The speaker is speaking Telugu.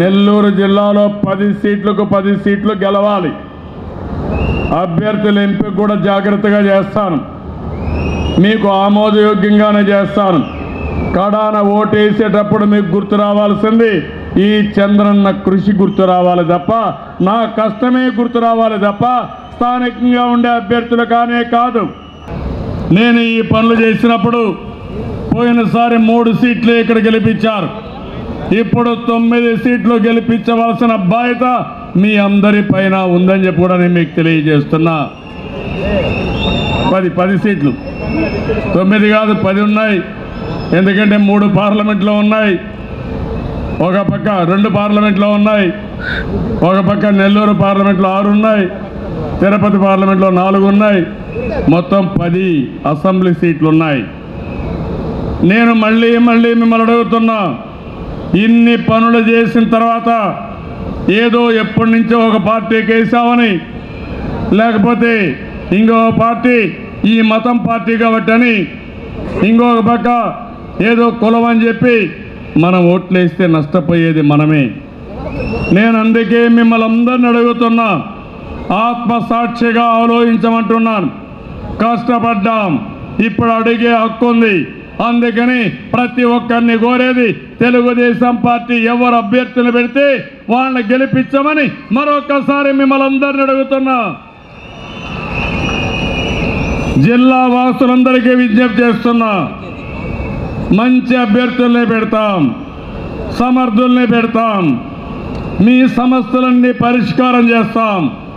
నెల్లూరు జిల్లాలో పది సీట్లకు పది సీట్లు గెలవాలి. అభ్యర్థుల ఎంపిక కూడా జాగ్రత్తగా చేస్తాను. మీకు ఆమోదయోగ్యంగానే చేస్తాను. కడాన ఓటేసేటప్పుడు మీకు గుర్తు రావాల్సింది ఈ చంద్రన్న కృషి గుర్తు రావాలి తప్ప నా కష్టమే గుర్తు రావాలి తప్ప స్థానికంగా ఉండే అభ్యర్థులు కానే కాదు. నేను ఈ పనులు చేసినప్పుడు పోయినసారి మూడు సీట్లు ఇక్కడ గెలిపించారు. ఇప్పుడు తొమ్మిది సీట్లు గెలిపించవలసిన బాధ్యత మీ అందరి పైన ఉందని చెప్పి కూడా నేను మీకు తెలియజేస్తున్నా. పది పది సీట్లు. తొమ్మిది కాదు పది ఉన్నాయి. ఎందుకంటే మూడు పార్లమెంట్లో ఉన్నాయి. ఒక పక్క రెండు పార్లమెంట్లో ఉన్నాయి. ఒక పక్క నెల్లూరు పార్లమెంట్లో ఆరు ఉన్నాయి. తిరుపతి పార్లమెంట్లో నాలుగు ఉన్నాయి. మొత్తం పది అసెంబ్లీ సీట్లు ఉన్నాయి. నేను మళ్ళీ మళ్ళీ మిమ్మల్ని అడుగుతున్నా. ఇన్ని పనులు చేసిన తర్వాత ఏదో ఎప్పటి నుంచో ఒక పార్టీకి వేసామని లేకపోతే ఇంకో పార్టీ ఈ మతం పార్టీ కాబట్టి అని ఇంకొక పక్క ఏదో కులం అని చెప్పి మనం ఓట్లేస్తే నష్టపోయేది మనమే. నేను అందుకే మిమ్మల్ని అందరిని అడుగుతున్నా ఆత్మసాక్షిగా ఆలోచించమంటున్నాను. కష్టపడ్డాం ఇప్పుడు అడిగే హక్కు ఉంది అందుకని ప్రతి ఒక్కరిని కోరేది తెలుగుదేశం పార్టీ ఎవరు అభ్యర్థులు పెడితే వాళ్ళని గెలిపించమని మరొకసారి మిమ్మల్ని అందరిని అడుగుతున్నా. జిల్లా వాసులందరికీ విజ్ఞప్తి చేస్తున్నా. మంచి అభ్యర్థుల్ని పెడతాం. సమర్థుల్ని పెడతాం. మీ సమస్యలన్నీ పరిష్కారం చేస్తాం.